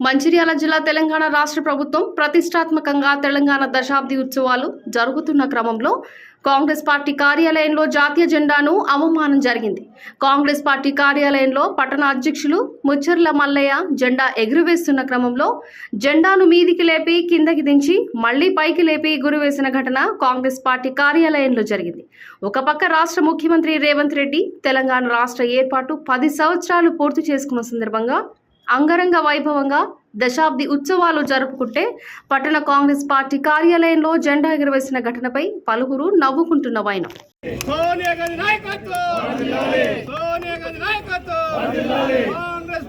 మంచిర్యాల జిల్లా తెలంగాణ రాష్ట్ర ప్రభుత్వం ప్రతిష్టాత్మకంగా తెలంగాణ దశాబ్ది ఉత్సవాలు జరుగుతున్న క్రమంలో కాంగ్రెస్ పార్టీ కార్యాలయంలో జాతీయ జెండాను అవమానం జరిగింది. కాంగ్రెస్ పార్టీ కార్యాలయంలో పట్టణ అధ్యక్షులు ముచ్చర్ల మల్లయ్య జెండా ఎగురవేస్తున్న క్రమంలో జెండాను మీదికి లేపి కిందకి దించి మళ్ళీ పైకి లేపి ఎగురువేసిన ఘటన కాంగ్రెస్ పార్టీ కార్యాలయంలో జరిగింది. ఒక పక్క రాష్ట్ర ముఖ్యమంత్రి రేవంత్ రెడ్డి తెలంగాణ రాష్ట్ర ఏర్పాటు పది సంవత్సరాలు పూర్తి చేసుకున్న సందర్భంగా అంగరంగ వైభవంగా దశాబ్ది ఉత్సవాలు జరుపుకుంటే పట్టణ కాంగ్రెస్ పార్టీ కార్యాలయంలో జెండా ఎగురవేసిన ఘటనపై పలువురు నవ్వుకుంటున్న వైనం. కాంగ్రెస్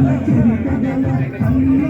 なかなか。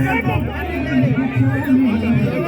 ありがとう。